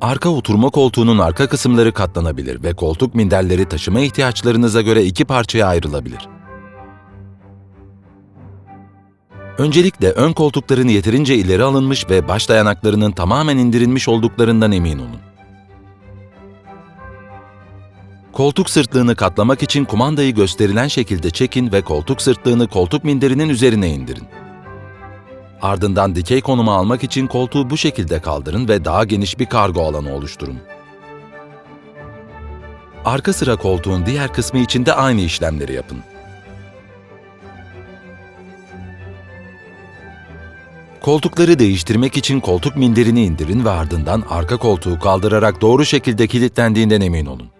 Arka oturma koltuğunun arka kısımları katlanabilir ve koltuk minderleri taşıma ihtiyaçlarınıza göre iki parçaya ayrılabilir. Öncelikle ön koltukların yeterince ileri alınmış ve baş dayanaklarının tamamen indirilmiş olduklarından emin olun. Koltuk sırtlığını katlamak için kumandayı gösterilen şekilde çekin ve koltuk sırtlığını koltuk minderinin üzerine indirin. Ardından dikey konuma almak için koltuğu bu şekilde kaldırın ve daha geniş bir kargo alanı oluşturun. Arka sıra koltuğun diğer kısmı için de aynı işlemleri yapın. Koltukları değiştirmek için koltuk minderini indirin ve ardından arka koltuğu kaldırarak doğru şekilde kilitlendiğinden emin olun.